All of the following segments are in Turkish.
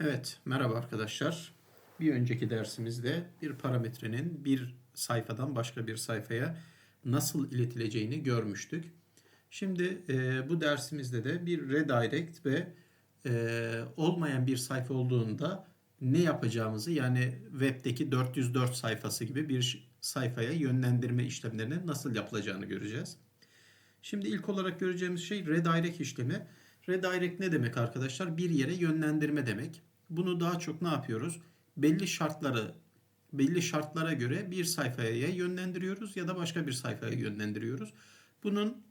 Evet, merhaba arkadaşlar. Bir önceki dersimizde bir parametrenin bir sayfadan başka bir sayfaya nasıl iletileceğini görmüştük. Şimdi e, bu dersimizde de bir redirect ve e, olmayan bir sayfa olduğunda ne yapacağımızı yani webdeki 404 sayfası gibi bir sayfaya yönlendirme işlemlerinin nasıl yapılacağını göreceğiz. Şimdi ilk olarak göreceğimiz şey redirect işlemi. Redirect ne demek arkadaşlar? Bir yere yönlendirme demek. Bunu daha çok ne yapıyoruz? Belli şartları belli şartlara göre bir sayfaya ya yönlendiriyoruz ya da başka bir sayfaya yönlendiriyoruz. Bunun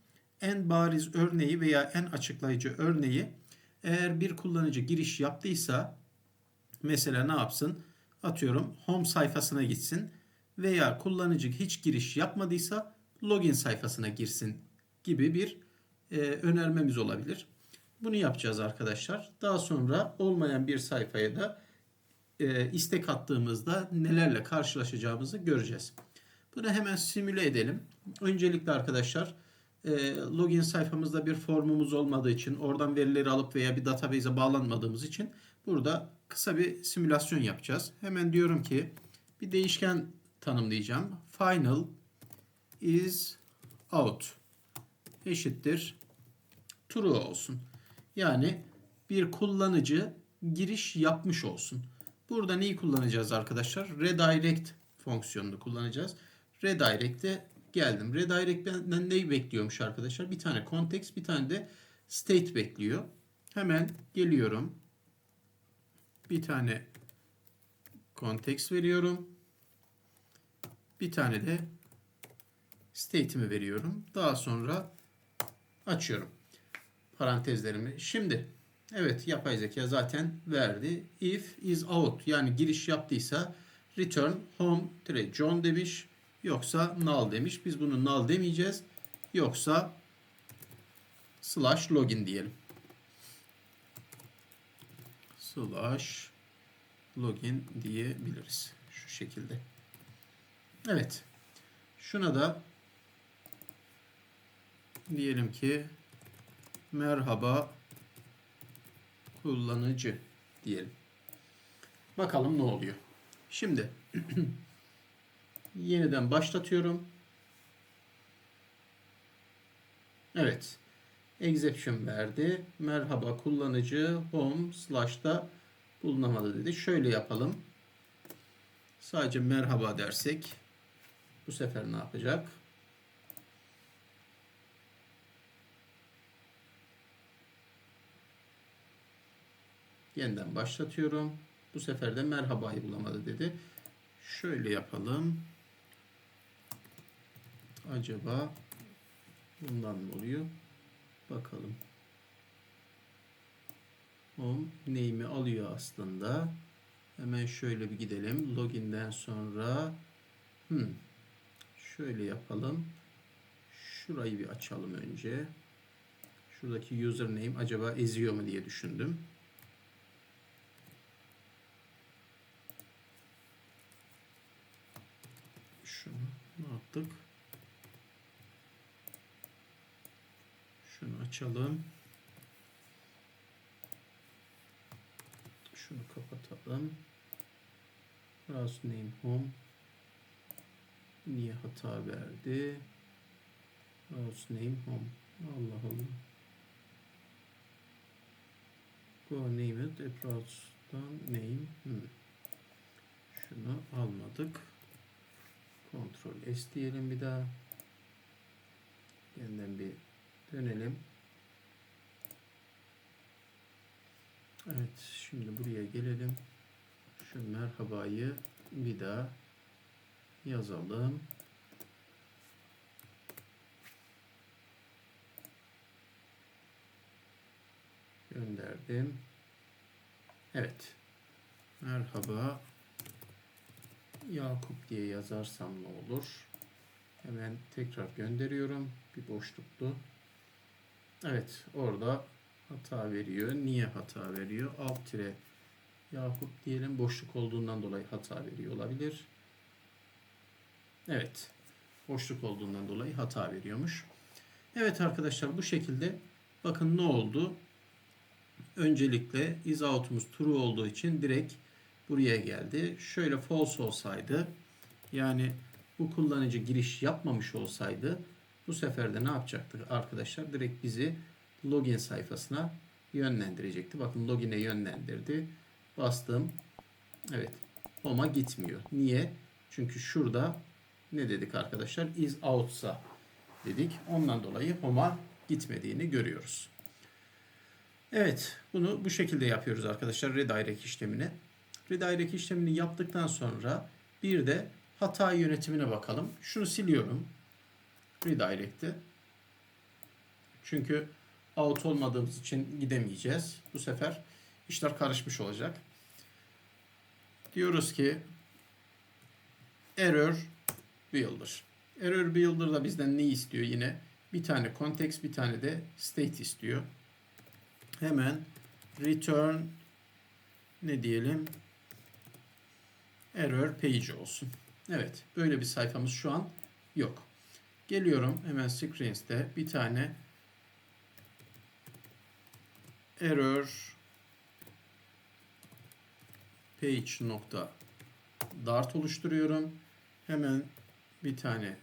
en bariz örneği veya en açıklayıcı örneği eğer bir kullanıcı giriş yaptıysa mesela ne yapsın? Atıyorum home sayfasına gitsin veya kullanıcı hiç giriş yapmadıysa login sayfasına girsin gibi bir e, önermemiz olabilir. Bunu yapacağız arkadaşlar. Daha sonra olmayan bir sayfaya da e, istek attığımızda nelerle karşılaşacağımızı göreceğiz. Bunu hemen simüle edelim. Öncelikle arkadaşlar e, login sayfamızda bir formumuz olmadığı için oradan verileri alıp veya bir database'e bağlanmadığımız için burada kısa bir simülasyon yapacağız. Hemen diyorum ki bir değişken tanımlayacağım. Final is out eşittir true olsun. Yani bir kullanıcı giriş yapmış olsun. Burada neyi kullanacağız arkadaşlar? Redirect fonksiyonunu kullanacağız. Redirect'e geldim. Redirect benden neyi bekliyormuş arkadaşlar? Bir tane context, bir tane de state bekliyor. Hemen geliyorum. Bir tane context veriyorum. Bir tane de state'imi veriyorum. Daha sonra açıyorum parantezlerimi. Şimdi evet yapay zeka zaten verdi. If is out yani giriş yaptıysa return home John demiş. Yoksa null demiş. Biz bunu null demeyeceğiz. Yoksa slash login diyelim. Slash login diyebiliriz. Şu şekilde. Evet. Şuna da diyelim ki merhaba kullanıcı diyelim. Bakalım ne oluyor. Şimdi yeniden başlatıyorum. Evet. Exception verdi. Merhaba kullanıcı home slash'ta bulunamadı dedi. Şöyle yapalım. Sadece merhaba dersek bu sefer ne yapacak? Yeniden başlatıyorum. Bu sefer de merhabayı bulamadı dedi. Şöyle yapalım. Acaba bundan mı oluyor? Bakalım. Home name'i alıyor aslında. Hemen şöyle bir gidelim. Login'den sonra hmm, şöyle yapalım. Şurayı bir açalım önce. Şuradaki username acaba eziyor mu diye düşündüm. Şunu ne yaptık? Şunu açalım. Şunu kapatalım. Browse name home. Niye hata verdi? Browse name home. Allah Allah. Go name it. E, browse'dan name. Hmm. Şunu almadık. Ctrl S diyelim bir daha. Yeniden bir dönelim. Evet şimdi buraya gelelim. Şu merhabayı bir daha yazalım. Gönderdim. Evet. Merhaba. Yakup diye yazarsam ne olur? Hemen tekrar gönderiyorum. Bir boşluktu. Evet orada hata veriyor. Niye hata veriyor? Alt tire Yakup diyelim. Boşluk olduğundan dolayı hata veriyor olabilir. Evet. Boşluk olduğundan dolayı hata veriyormuş. Evet arkadaşlar bu şekilde bakın ne oldu? öncelikle is out'umuz true olduğu için direkt buraya geldi. Şöyle false olsaydı yani bu kullanıcı giriş yapmamış olsaydı bu sefer de ne yapacaktık arkadaşlar? Direkt bizi login sayfasına yönlendirecekti. Bakın login'e yönlendirdi. Bastım. Evet. Home'a gitmiyor. Niye? Çünkü şurada ne dedik arkadaşlar? Is out'sa dedik. Ondan dolayı home'a gitmediğini görüyoruz. Evet. Bunu bu şekilde yapıyoruz arkadaşlar. Redirect işlemini. Redirect işlemini yaptıktan sonra bir de hata yönetimine bakalım. Şunu siliyorum. Redirect'i. Çünkü out olmadığımız için gidemeyeceğiz. Bu sefer işler karışmış olacak. Diyoruz ki error builder. Error builder da bizden ne istiyor yine? Bir tane context, bir tane de state istiyor. Hemen return ne diyelim? Error page olsun. Evet, böyle bir sayfamız şu an yok. Geliyorum hemen screens'te bir tane error page nokta dart oluşturuyorum. Hemen bir tane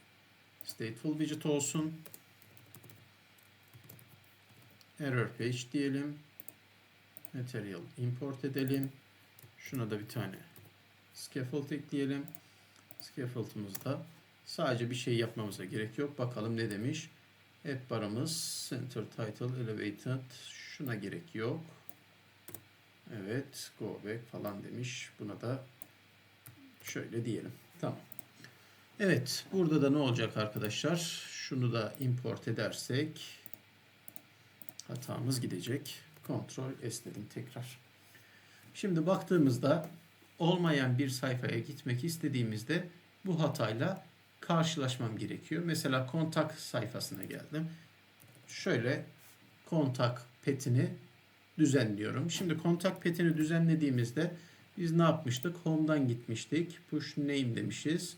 stateful widget olsun. Error page diyelim. Material import edelim. Şuna da bir tane scaffold ekleyelim. Scaffold'umuzda sadece bir şey yapmamıza gerek yok. Bakalım ne demiş. App barımız center title elevated şuna gerek yok. Evet go back falan demiş. Buna da şöyle diyelim. Tamam. Evet burada da ne olacak arkadaşlar? Şunu da import edersek hatamız gidecek. Kontrol S dedim tekrar. Şimdi baktığımızda olmayan bir sayfaya gitmek istediğimizde bu hatayla karşılaşmam gerekiyor. Mesela kontak sayfasına geldim. Şöyle kontak petini düzenliyorum. Şimdi kontak petini düzenlediğimizde biz ne yapmıştık? Home'dan gitmiştik. Push name demişiz.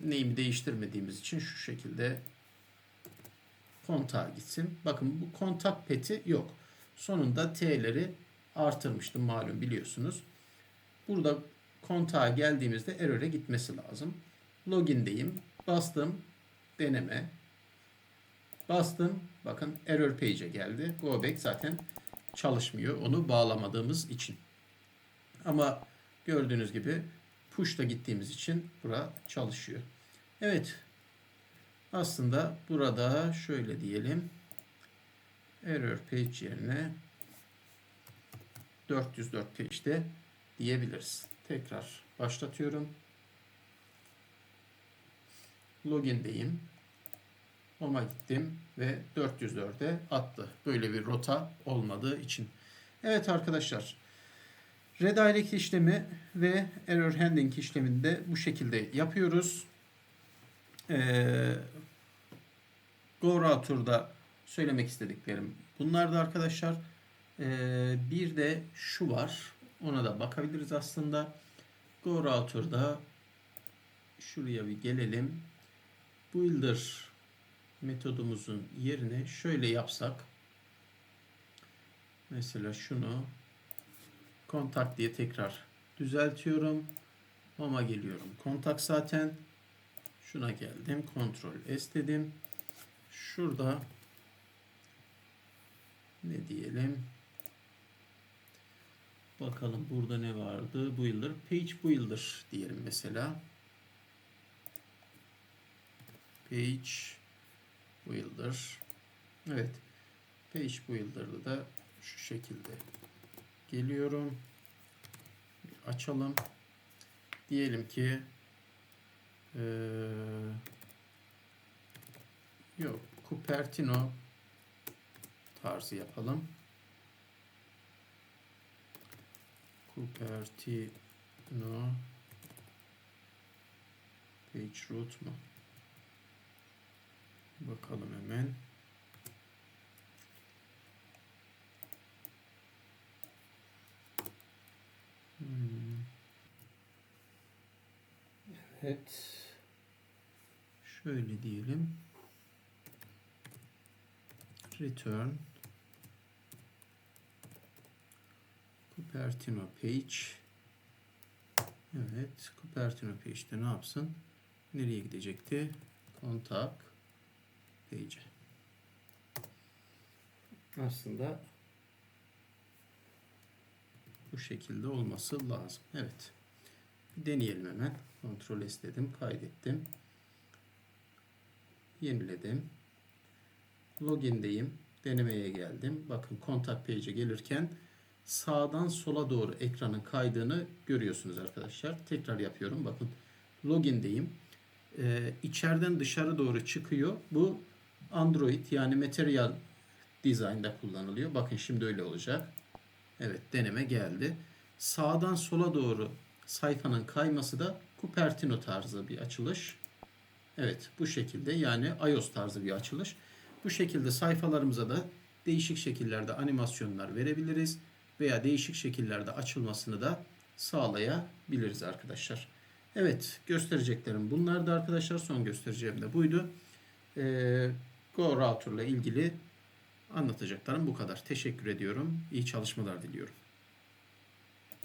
Name'i değiştirmediğimiz için şu şekilde kontağa gitsin. Bakın bu kontak peti yok. Sonunda T'leri artırmıştım malum biliyorsunuz. Burada kontağa geldiğimizde error'e gitmesi lazım. Login'deyim. Bastım. Deneme. Bastım. Bakın error page'e geldi. Go back zaten çalışmıyor. Onu bağlamadığımız için. Ama gördüğünüz gibi push'la gittiğimiz için bura çalışıyor. Evet. Aslında burada şöyle diyelim. Error page yerine 404 page'de diyebiliriz. Tekrar başlatıyorum. Login'deyim. Home'a gittim ve 404'e attı. Böyle bir rota olmadığı için. Evet arkadaşlar. Redirect işlemi ve error handling işlemini de bu şekilde yapıyoruz. Ee, Go Router'da söylemek istediklerim bunlar da arkadaşlar. Ee, bir de şu var. Ona da bakabiliriz aslında. Go Router'da şuraya bir gelelim. Builder metodumuzun yerine şöyle yapsak. Mesela şunu kontak diye tekrar düzeltiyorum. Home'a geliyorum. Kontak zaten. Şuna geldim. Ctrl S dedim. Şurada ne diyelim? Bakalım burada ne vardı? Builder. Page Builder diyelim mesela. Page Builder. Evet. Page Builder'da da şu şekilde geliyorum. Bir açalım. Diyelim ki ee, yok Cupertino tarzı yapalım. Cupertino page root mu? Bakalım hemen. Hmm. Evet. Şöyle diyelim. Return Cupertino page. Evet. Cupertino page'de ne yapsın? Nereye gidecekti? Kontak page'e. Aslında bu şekilde olması lazım. Evet. Deneyelim hemen. Kontrol S dedim. Kaydettim. Yeniledim. Login'deyim. Denemeye geldim. Bakın kontak page'e gelirken sağdan sola doğru ekranın kaydığını görüyorsunuz arkadaşlar. Tekrar yapıyorum. Bakın login'deyim. Ee, içeriden dışarı doğru çıkıyor. Bu Android yani Material Design'da kullanılıyor. Bakın şimdi öyle olacak. Evet deneme geldi. Sağdan sola doğru sayfanın kayması da Cupertino tarzı bir açılış. Evet bu şekilde yani iOS tarzı bir açılış. Bu şekilde sayfalarımıza da değişik şekillerde animasyonlar verebiliriz veya değişik şekillerde açılmasını da sağlayabiliriz arkadaşlar. Evet göstereceklerim bunlardı arkadaşlar. Son göstereceğim de buydu. Ee, Go Router ile ilgili anlatacaklarım bu kadar. Teşekkür ediyorum. İyi çalışmalar diliyorum.